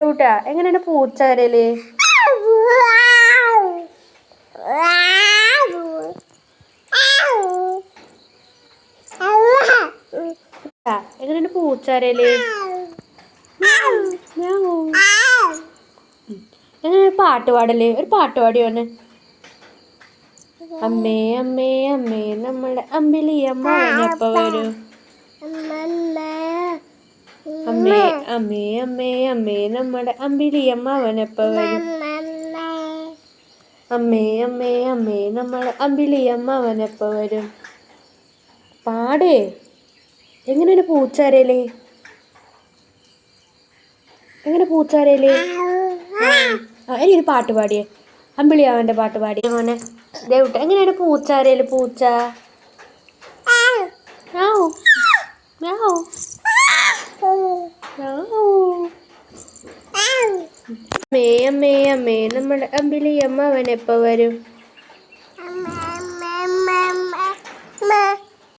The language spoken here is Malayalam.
കൂട്ടാ എങ്ങനെയാണ് പൂച്ച കരയൽ എങ്ങനെയാണ് പൂച്ച കരയൽ. എങ്ങനെയാണ് പാട്ട് പാടൽ? ഒരു പാട്ട് പാടിയോന്നെ അമ്മേ അമ്മേ അമ്മേ നമ്മളെ അമ്പിളി അമ്മ എപ്പ വരും അമ്മേ അമ്മേ. അമ്മേ അമ്മേ നമ്മുടെ അമ്പിളി അമ്മ അവനെപ്പ വരും. അമ്മേ അമ്മേ അമ്മേ നമ്മുടെ അമ്പിളി അമ്മ അവനെപ്പ വരും. പാടേ എങ്ങനെയാണ് പൂച്ചാരയിൽ എങ്ങനെ പൂച്ചാരയിൽ ആ ഇനി ഒരു പാട്ട് പാടിയേ. അമ്പിളി അവന്റെ പാട്ട് പാടിയേ മോനെ. ദേവിട്ട എങ്ങനെയാണ് പൂച്ചാരയിൽ പൂച്ച? അമ്മേ അമ്മേ അമ്മേ. നമ്മുടെ അമ്പിളി അമ്മ അവൻ വരും?